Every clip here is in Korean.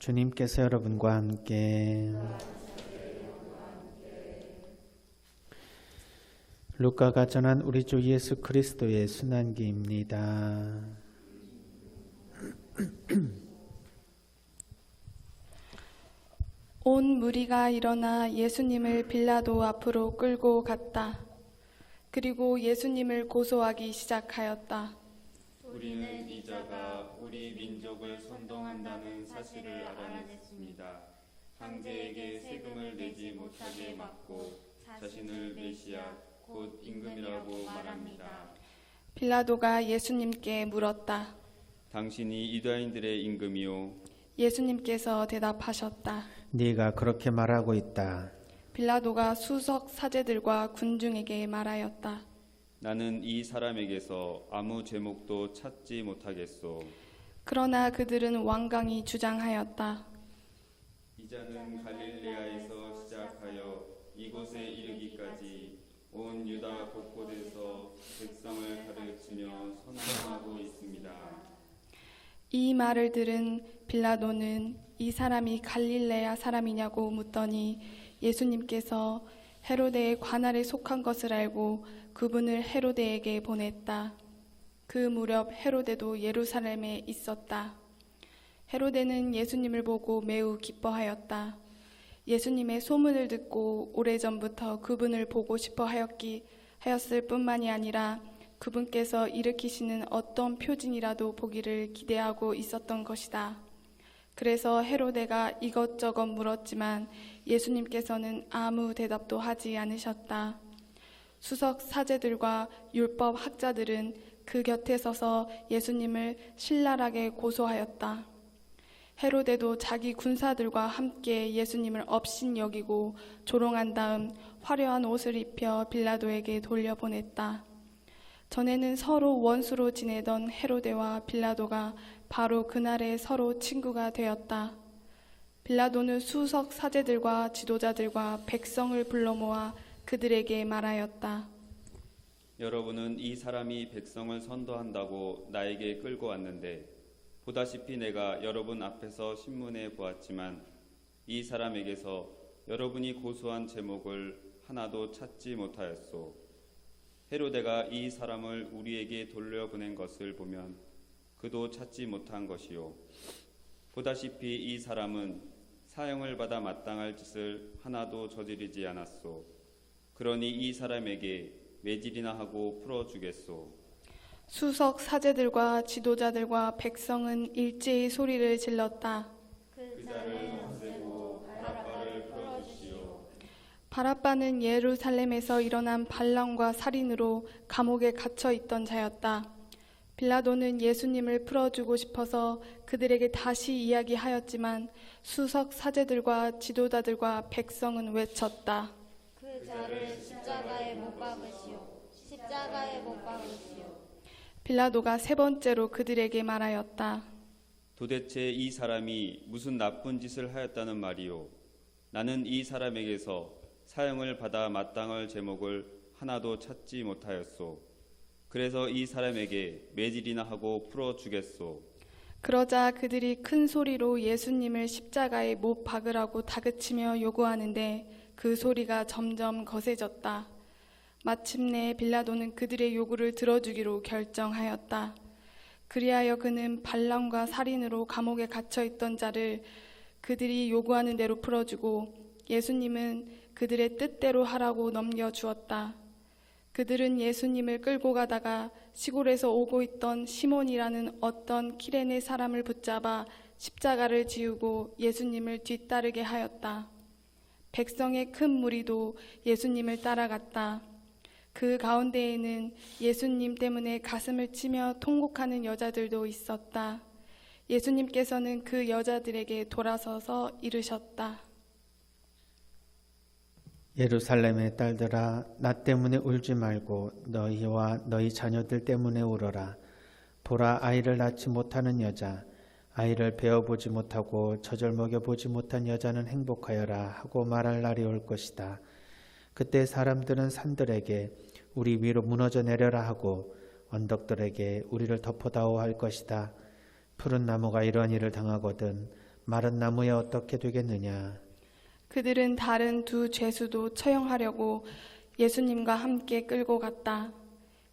주님께서 여러분과 함께 루카가 전한 우리 주 예수 그리스도의 순환기입니다. 온 무리가 일어나 예수님을 빌라도 앞으로 끌고 갔다. 그리고 예수님을 고소하기 시작하였다. 우리는 이자가 우리 민족을 선동한다는 사실을 알아냈습니다. 황제에게 세금을 내지 못하게 막고 자신을 메시아 곧 임금이라고 말합니다. 빌라도가 예수님께 물었다. 당신이 유다인들의 임금이요 예수님께서 대답하셨다. 네가 그렇게 말하고 있다. 빌라도가 수석 사제들과 군중에게 말하였다. 나는 이 사람에게서 아무 제목도 찾지 못하겠소. 그러나 그들은 완강히 주장하였다. 이 자는 갈릴레아에서 시작하여 이곳에 이르기까지 온 유다 곳곳에서 백성을 가르치며 선동하고 있습니다. 이 말을 들은 빌라도는 이 사람이 갈릴레아 사람이냐고 묻더니 예수님께서 헤로데의 관할에 속한 것을 알고 그분을 헤로데에게 보냈다. 그 무렵 헤로데도 예루살렘에 있었다. 헤로데는 예수님을 보고 매우 기뻐하였다. 예수님의 소문을 듣고 오래전부터 그분을 보고 싶어 하였기 하였을 뿐만이 아니라 그분께서 일으키시는 어떤 표징이라도 보기를 기대하고 있었던 것이다. 그래서 헤로데가 이것저것 물었지만 예수님께서는 아무 대답도 하지 않으셨다. 수석 사제들과 율법 학자들은 그 곁에 서서 예수님을 신랄하게 고소하였다. 헤로데도 자기 군사들과 함께 예수님을 업신 여기고 조롱한 다음 화려한 옷을 입혀 빌라도에게 돌려보냈다. 전에는 서로 원수로 지내던 헤로데와 빌라도가 바로 그날에 서로 친구가 되었다. 빌라도는 수석 사제들과 지도자들과 백성을 불러 모아 그들에게 말하였다. 여러분은 이 사람이 백성을 선도한다고 나에게 끌고 왔는데 보다시피 내가 여러분 앞에서 신문에 보았지만 이 사람에게서 여러분이 고소한 제목을 하나도 찾지 못하였소. 헤로데가 이 사람을 우리에게 돌려보낸 것을 보면 그도 찾지 못한 것이요. 보다시피 이 사람은 사형을 받아 마땅할 짓을 하나도 저지르지 않았소. 그러니 이 사람에게 매질이나 하고 풀어주겠소. 수석 사제들과 지도자들과 백성은 일제히 소리를 질렀다. 바라빠는 예루살렘에서 일어난 반란과 살인으로 감옥에 갇혀 있던 자였다. 빌라도는 예수님을 풀어주고 싶어서 그들에게 다시 이야기하였지만 수석 사제들과 지도자들과 백성은 외쳤다. 그 자를 십자가에 못 박으시오. 십자가에 못 박으시오. 빌라도가 세 번째로 그들에게 말하였다. 도대체 이 사람이 무슨 나쁜 짓을 하였다는 말이요. 나는 이 사람에게서 사형을 받아 마땅할 제목을 하나도 찾지 못하였소. 그래서 이 사람에게 매질이나 하고 풀어 주겠소. 그러자 그들이 큰 소리로 예수님을 십자가에 못 박으라고 다그치며 요구하는데 그 소리가 점점 거세졌다. 마침내 빌라도는 그들의 요구를 들어주기로 결정하였다. 그리하여 그는 반란과 살인으로 감옥에 갇혀 있던 자를 그들이 요구하는 대로 풀어주고 예수님은 그들의 뜻대로 하라고 넘겨주었다. 그들은 예수님을 끌고 가다가 시골에서 오고 있던 시몬이라는 어떤 키레네 사람을 붙잡아 십자가를 지우고 예수님을 뒤따르게 하였다. 백성의 큰 무리도 예수님을 따라갔다. 그 가운데에는 예수님 때문에 가슴을 치며 통곡하는 여자들도 있었다. 예수님께서는 그 여자들에게 돌아서서 이르셨다. 예루살렘의 딸들아 나 때문에 울지 말고 너희와 너희 자녀들 때문에 울어라 보라 아이를 낳지 못하는 여자 아이를 베어보지 못하고 젖을 먹여보지 못한 여자는 행복하여라 하고 말할 날이 올 것이다. 그때 사람들은 산들에게 우리 위로 무너져 내려라 하고 언덕들에게 우리를 덮어다오 할 것이다. 푸른 나무가 이런 일을 당하거든 마른 나무에 어떻게 되겠느냐? 그들은 다른 두 죄수도 처형하려고 예수님과 함께 끌고 갔다.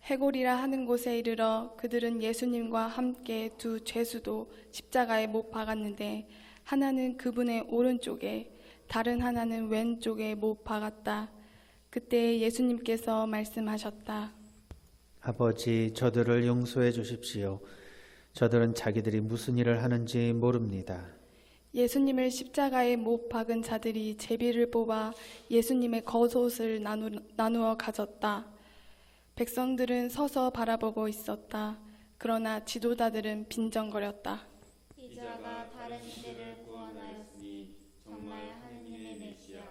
해골이라 하는 곳에 이르러 그들은 예수님과 함께 두 죄수도 십자가에 못 박았는데 하나는 그분의 오른쪽에 다른 하나는 왼쪽에 못 박았다. 그때 예수님께서 말씀하셨다. 아버지 저들을 용서해 주십시오 저들은 자기들이 무슨 일을 하는지 모릅니다 예수님을 십자가에 못 박은 자들이 제비를 뽑아 예수님의 겉옷을 나누, 나누어 가졌다. 백성들은 서서 바라보고 있었다. 그러나 지도자들은 빈정거렸다. 이자가 다른 이들을 구원하였으니 정말 하느님의 메시아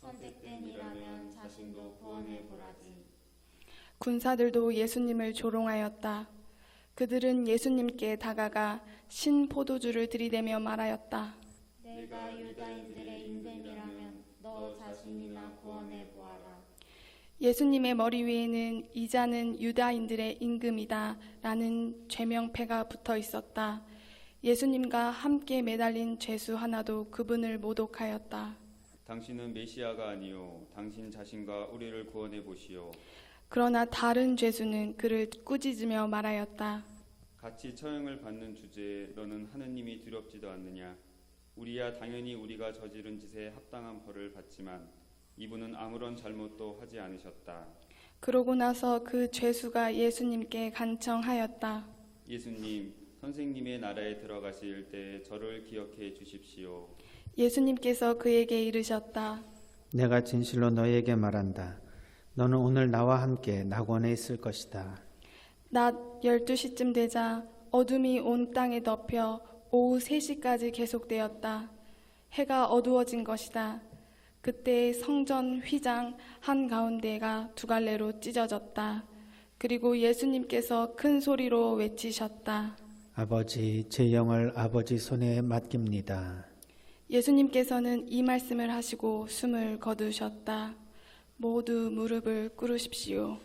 선택된 이라면 자신도 구원해 보라지. 군사들도 예수님을 조롱하였다. 그들은 예수님께 다가가 신 포도주를 들이대며 말하였다. 내가 유다인들의 임금이라면 너 자신이나. 예수님의 머리 위에는 이자는 유다인들의 임금이다 라는 죄명패가 붙어 있었다. 예수님과 함께 매달린 죄수 하나도 그분을 모독하였다. 당신은 메시아가 아니요 당신 자신과 우리를 구원해 보시오. 그러나 다른 죄수는 그를 꾸짖으며 말하였다. 같이 처형을 받는 주제에 너는 하느님이 두렵지도 않느냐? 우리야 당연히 우리가 저지른 짓에 합당한 벌을 받지만 이분은 아무런 잘못도 하지 않으셨다. 그러고 나서 그 죄수가 예수님께 간청하였다. 예수님, 선생님의 나라에 들어가실 때 저를 기억해 주십시오. 예수님께서 그에게 이르셨다. 내가 진실로 너희에게 말한다 너는 오늘 나와 함께 낙원에 있을 것이다 낮 12시쯤 되자 어둠이 온 땅에 덮여 오후 3시까지 계속되었다. 해가 어두워진 것이다. 그때 성전 휘장 한 가운데가 두 갈래로 찢어졌다. 그리고 예수님께서 큰 소리로 외치셨다. 아버지 제 영을 아버지 손에 맡깁니다 예수님께서는 이 말씀을 하시고 숨을 거두셨다. 모두 무릎을 꿇으십시오.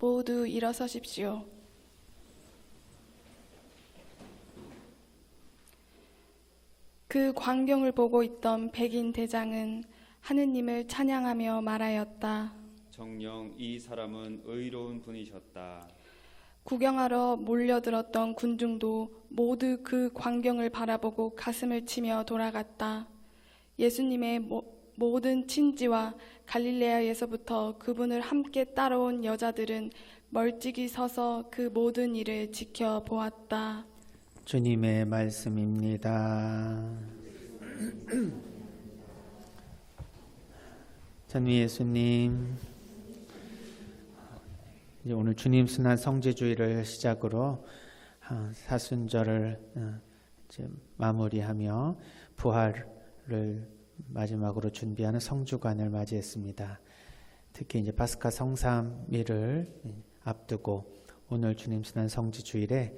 모두 일어서십시오. 그 광경을 보고 있던 백인 대장은 하느님을 찬양하며 말하였다. 정령 이 사람은 의로운 분이셨다. 구경하러 몰려들었던 군중도 모두 그 광경을 바라보고 가슴을 치며 돌아갔다. 예수님의 모, 모든 친지와 갈릴레아에서부터 그분을 함께 따라온 여자들은 멀찍이 서서 그 모든 일을 지켜보았다. 주님의 말씀입니다. 전위 예수님, 이제 오늘 주님 순환 성지주의를 시작으로 아, 사순절을 어, 이제 마무리하며 부활을 마지막으로 준비하는 성주간을 맞이했습니다. 특히 이제 파스카 성삼일을 앞두고 오늘 주님 순환 성지 주일에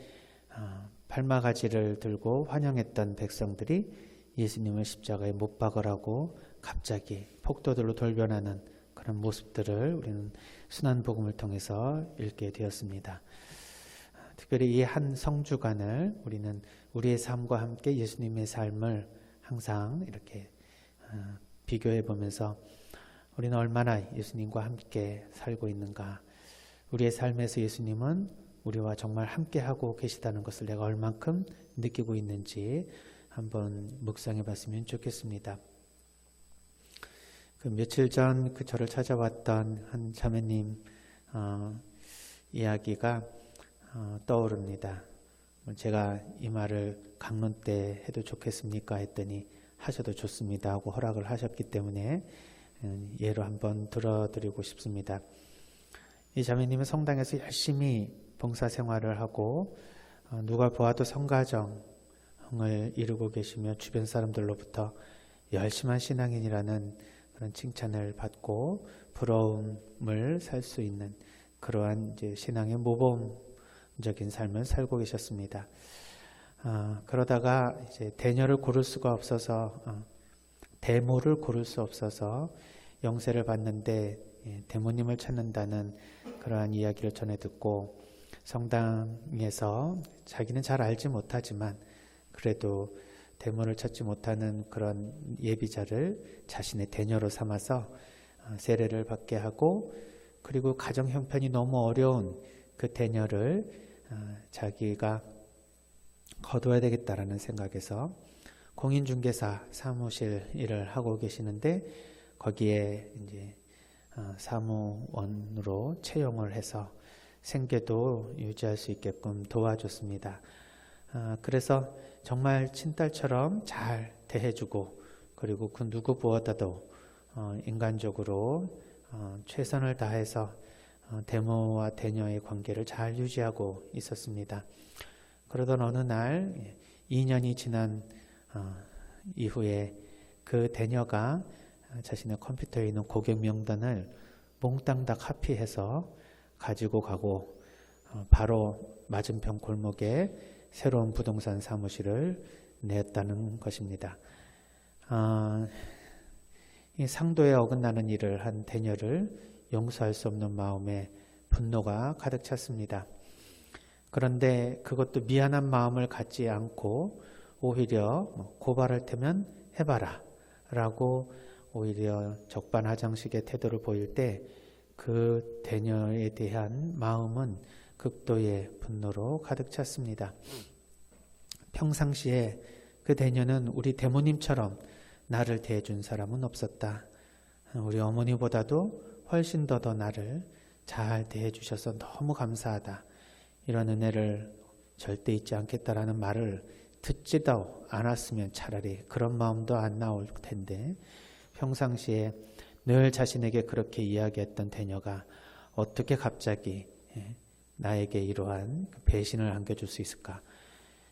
아, 팔마 가지를 들고 환영했던 백성들이 예수님을 십자가에 못 박으라고 갑자기 폭도들로 돌변하는 그런 모습들을 우리는 순환 복음을 통해서 읽게 되었습니다. 특별히 이 한 성주간을 우리는 우리의 삶과 함께 예수님의 삶을 항상 이렇게 어, 비교해 보면서 우리는 얼마나 예수님과 함께 살고 있는가. 우리의 삶에서 예수님은 우리와 정말 함께 하고 계시다는 것을 내가 얼만큼 느끼고 있는지 한번 묵상해 봤으면 좋겠습니다. 그 며칠 전 그 저를 찾아왔던 한 자매님 어, 이야기가 어, 떠오릅니다. 뭐 제가 이 말을 강론 때 해도 좋겠습니까 했더니 하셔도 좋습니다 하고 허락을 하셨기 때문에 음, 예로 한번 들어드리고 싶습니다. 이 자매님은 성당에서 열심히 봉사 생활을 하고 어, 누가 보아도 성가정을 이루고 계시며 주변 사람들로부터 열심한 신앙인이라는 그런 칭찬을 받고 부러움을 살 수 있는 그러한 이제 신앙의 모범적인 삶을 살고 계셨습니다. 아, 그러다가 이제 대녀를 고를 수가 없어서 어, 대모를 고를 수 없어서 영세를 받는데 예, 대모님을 찾는다는 그러한 이야기를 전해 듣고 성당에서 자기는 잘 알지 못하지만 그래도 대모를 찾지 못하는 그런 예비자를 자신의 대녀로 삼아서 어, 세례를 받게 하고 그리고 가정 형편이 너무 어려운 그 대녀를 어, 자기가 거둬야 되겠다라는 생각에서 공인중개사 사무실 일을 하고 계시는데 거기에 이제 어, 사무원으로 채용을 해서 생계도 유지할 수 있게끔 도와줬습니다. 아, 그래서 정말 친딸처럼 잘 대해주고 그리고 그 누구보다도 어, 인간적으로 어, 최선을 다해서 어, 대모와 대녀의 관계를 잘 유지하고 있었습니다. 그러던 어느 날 2년이 지난 어, 이후에 그 대녀가 자신의 컴퓨터에 있는 고객 명단을 몽땅 다 카피해서 가지고 가고 어, 바로 맞은편 골목에 새로운 부동산 사무실을 냈다는 것입니다. 아, 이 상도에 어긋나는 일을 한 대녀를 용서할 수 없는 마음에 분노가 가득 찼습니다. 그런데 그것도 미안한 마음을 갖지 않고 오히려 뭐 고발할 테면 해봐라 라고 오히려 적반하장식의 태도를 보일 때 그 대녀에 대한 마음은 극도의 분노로 가득 찼습니다. 평상시에 그 대녀는 우리 대모님처럼 나를 대해준 사람은 없었다. 우리 어머니보다도 훨씬 더 더 나를 잘 대해주셔서 너무 감사하다. 이런 은혜를 절대 잊지 않겠다라는 말을 듣지도 않았으면 차라리 그런 마음도 안 나올 텐데 평상시에 늘 자신에게 그렇게 이야기했던 대녀가 어떻게 갑자기 예, 나에게 이러한 배신을 안겨줄 수 있을까?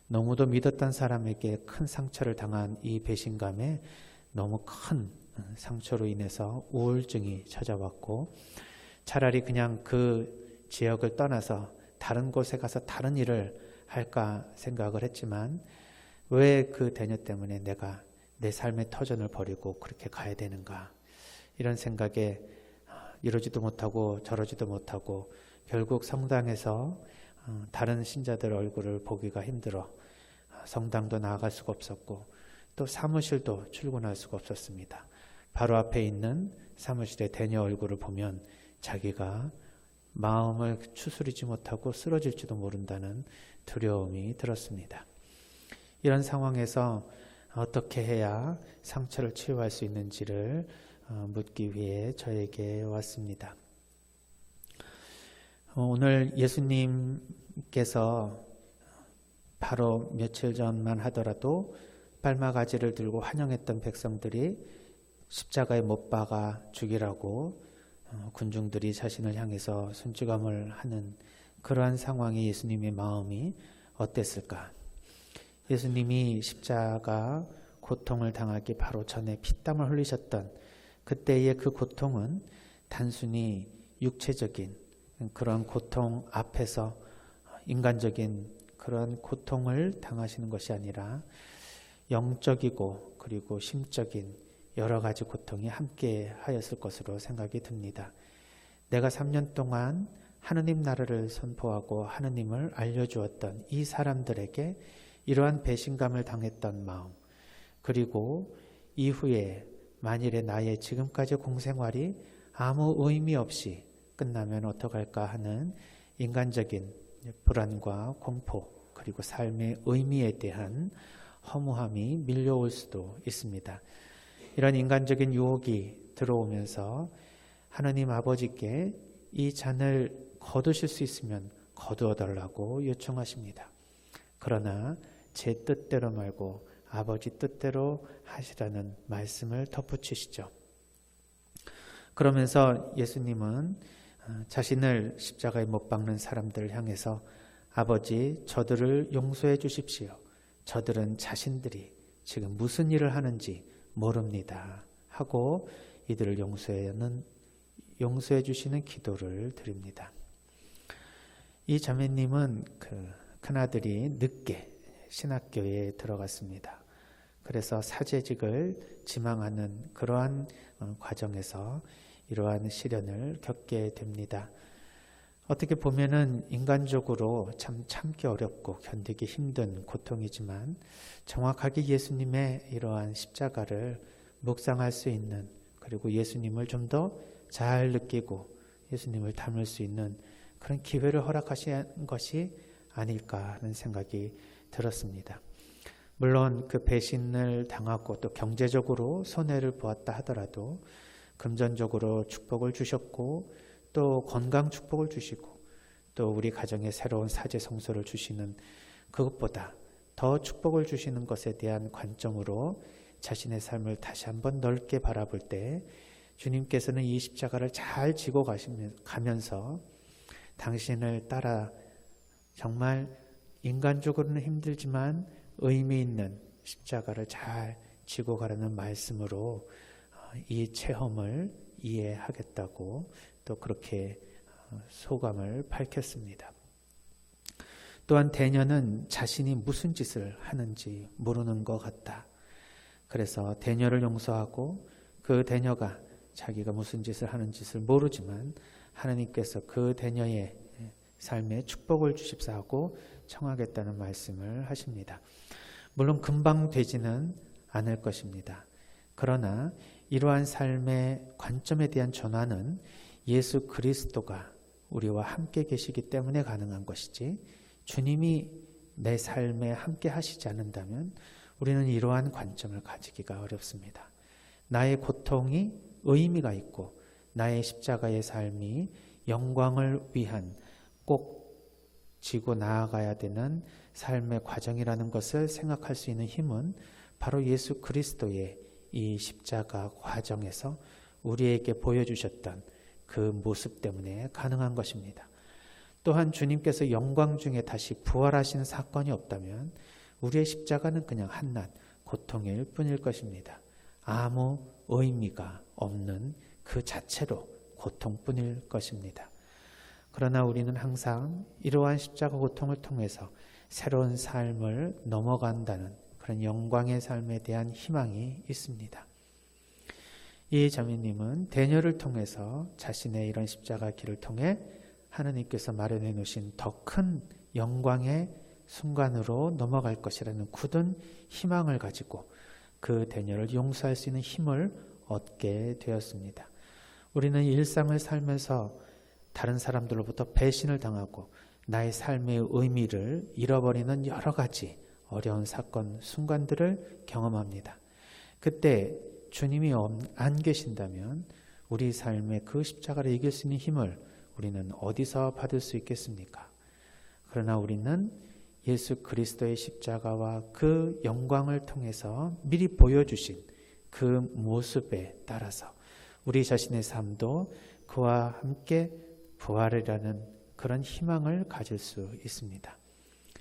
너무도 믿었던 사람에게 큰 상처를 당한 이 배신감에 너무 큰 상처로 인해서 우울증이 찾아왔고 차라리 그냥 그 지역을 떠나서 다른 곳에 가서 다른 일을 할까 생각을 했지만 왜 그 대녀 때문에 내가 내 삶의 터전을 버리고 그렇게 가야 되는가 이런 생각에 이러지도 못하고 저러지도 못하고 결국 성당에서 어, 다른 신자들 얼굴을 보기가 힘들어 성당도 나아갈 수가 없었고 또 사무실도 출근할 수가 없었습니다. 바로 앞에 있는 사무실의 대녀 얼굴을 보면 자기가 마음을 추스리지 못하고 쓰러질지도 모른다는 두려움이 들었습니다. 이런 상황에서 어떻게 해야 상처를 치유할 수 있는지를 어, 묻기 위해 저에게 왔습니다. 어, 오늘 예수님께서 바로 며칠 전만 하더라도 빨마가지를 들고 환영했던 백성들이 십자가에 못 박아 죽이라고 어, 군중들이 자신을 향해서 손찌검을 하는 그러한 상황에 예수님의 마음이 어땠을까? 예수님이 십자가 고통을 당하기 바로 전에 피땀을 흘리셨던 그때의 그 고통은 단순히 육체적인 그런 고통 앞에서 인간적인 그런 고통을 당하시는 것이 아니라 영적이고 그리고 심적인 여러 가지 고통이 함께 하였을 것으로 생각이 듭니다. 내가 3년 동안 하느님 나라를 선포하고 하느님을 알려주었던 이 사람들에게 이러한 배신감을 당했던 마음, 그리고 이후에 만일에 나의 지금까지 공생활이 아무 의미 없이 끝나면 어떡할까 하는 인간적인 불안과 공포, 그리고 삶의 의미에 대한 허무함이 밀려올 수도 있습니다. 이런 인간적인 유혹이 들어오면서 하나님 아버지께 이 잔을 거두실 수 있으면 거두어 달라고 요청하십니다. 그러나 제 뜻대로 말고 아버지 뜻대로 하시라는 말씀을 덧붙이시죠. 그러면서 예수님은 어, 자신을 십자가에 못 박는 사람들을 향해서 아버지 저들을 용서해 주십시오. 저들은 자신들이 지금 무슨 일을 하는지 모릅니다. 하고 이들을 용서하는 용서해 주시는 기도를 드립니다. 이 자매님은 그 큰아들이 늦게 신학교에 들어갔습니다. 그래서 사제직을 지망하는 그러한 어, 과정에서 이러한 시련을 겪게 됩니다. 어떻게 보면은 인간적으로 참 참기 어렵고 견디기 힘든 고통이지만 정확하게 예수님의 이러한 십자가를 묵상할 수 있는 그리고 예수님을 좀 더 잘 느끼고 예수님을 닮을 수 있는 그런 기회를 허락하신 것이 아닐까 하는 생각이 들었습니다. 물론 그 배신을 당하고 또 경제적으로 손해를 보았다 하더라도 금전적으로 축복을 주셨고 또 건강 축복을 주시고 또 우리 가정에 새로운 사제 성소를 주시는 그것보다 더 축복을 주시는 것에 대한 관점으로 자신의 삶을 다시 한번 넓게 바라볼 때 주님께서는 이 십자가를 잘 지고 가면서 당신을 따라 정말 인간적으로는 힘들지만 의미 있는 십자가를 잘 지고 가라는 말씀으로 어, 이 체험을 이해하겠다고 또 그렇게 어, 소감을 밝혔습니다. 또한 대녀는 자신이 무슨 짓을 하는지 모르는 것 같다. 그래서 대녀를 용서하고 그 대녀가 자기가 무슨 짓을 하는 짓을 모르지만 하나님께서 그 대녀의 삶에 축복을 주십사 하고 청하겠다는 말씀을 하십니다. 물론 금방 되지는 않을 것입니다. 그러나 이러한 삶의 관점에 대한 전환은 예수 그리스도가 우리와 함께 계시기 때문에 가능한 것이지 주님이 내 삶에 함께 하시지 않는다면 우리는 이러한 관점을 가지기가 어렵습니다. 나의 고통이 의미가 있고 나의 십자가의 삶이 영광을 위한 꼭 지고 나아가야 되는 삶의 과정이라는 것을 생각할 수 있는 힘은 바로 예수 그리스도의 이 십자가 과정에서 우리에게 보여주셨던 그 모습 때문에 가능한 것입니다. 또한 주님께서 영광 중에 다시 부활하시는 사건이 없다면 우리의 십자가는 그냥 한낱 고통일 뿐일 것입니다. 아무 의미가 없는 그 자체로 고통뿐일 것입니다. 그러나 우리는 항상 이러한 십자가 고통을 통해서 새로운 삶을 넘어간다는 그런 영광의 삶에 대한 희망이 있습니다. 이 자매님은 대녀를 통해서 자신의 이런 십자가 길을 통해 하나님께서 마련해 놓으신 더 큰 영광의 순간으로 넘어갈 것이라는 굳은 희망을 가지고 그 대녀를 용서할 수 있는 힘을 얻게 되었습니다. 우리는 일상을 살면서 다른 사람들로부터 배신을 당하고 나의 삶의 의미를 잃어버리는 여러 가지 어려운 사건, 순간들을 경험합니다. 그때 주님이 안 계신다면 우리 삶의 그 십자가를 이길 수 있는 힘을 우리는 어디서 받을 수 있겠습니까? 그러나 우리는 예수 그리스도의 십자가와 그 영광을 통해서 미리 보여주신 그 모습에 따라서 우리 자신의 삶도 그와 함께 부활이라는 그런 희망을 가질 수 있습니다.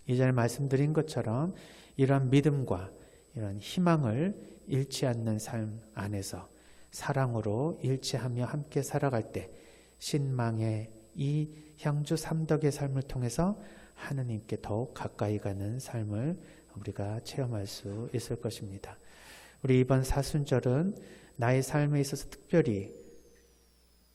이전에 말씀드린 것처럼 이러한 믿음과 이런 희망을 잃지 않는 삶 안에서 사랑으로 일치하며 함께 살아갈 때 신망의 이 향주 삼덕의 삶을 통해서 하느님께 더욱 가까이 가는 삶을 우리가 체험할 수 있을 것입니다. 우리 이번 사순절은 나의 삶에 있어서 특별히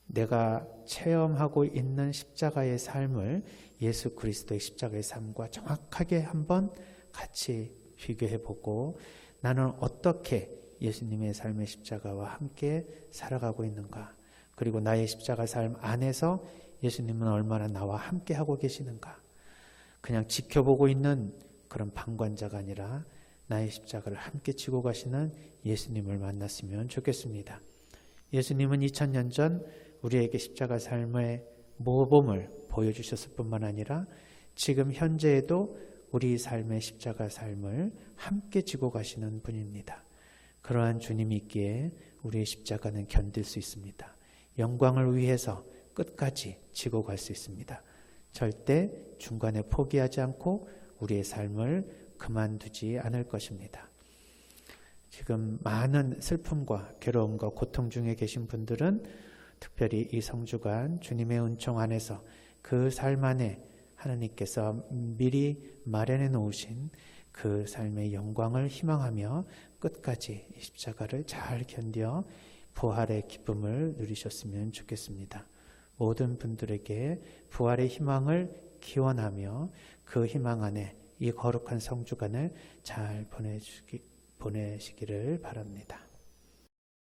내가 체험하고 있는 십자가의 삶을 예수 그리스도의 십자가의 삶과 정확하게 한번 같이 비교해 보고 나는 어떻게 예수님의 삶의 십자가와 함께 살아가고 있는가? 그리고 나의 십자가 삶 안에서 예수님은 얼마나 나와 함께 하고 계시는가? 그냥 지켜보고 있는 그런 방관자가 아니라 나의 십자가를 함께 지고 가시는 예수님을 만났으면 좋겠습니다. 예수님은 2000년 전 우리에게 십자가 삶의 모범을 보여주셨을 뿐만 아니라 지금 현재에도 우리 삶의 십자가 삶을 함께 지고 가시는 분입니다. 그러한 주님이 있기에 우리의 십자가는 견딜 수 있습니다. 영광을 위해서 끝까지 지고 갈 수 있습니다. 절대 중간에 포기하지 않고 우리의 삶을 그만두지 않을 것입니다. 지금 많은 슬픔과 괴로움과 고통 중에 계신 분들은 특별히 이 성주간 주님의 은총 안에서 그 삶 안에 하나님께서 미리 마련해 놓으신 그 삶의 영광을 희망하며 끝까지 이 십자가를 잘 견뎌 부활의 기쁨을 누리셨으면 좋겠습니다. 모든 분들에게 부활의 희망을 기원하며 그 희망 안에 이 거룩한 성주간을 잘 보내시기를 바랍니다.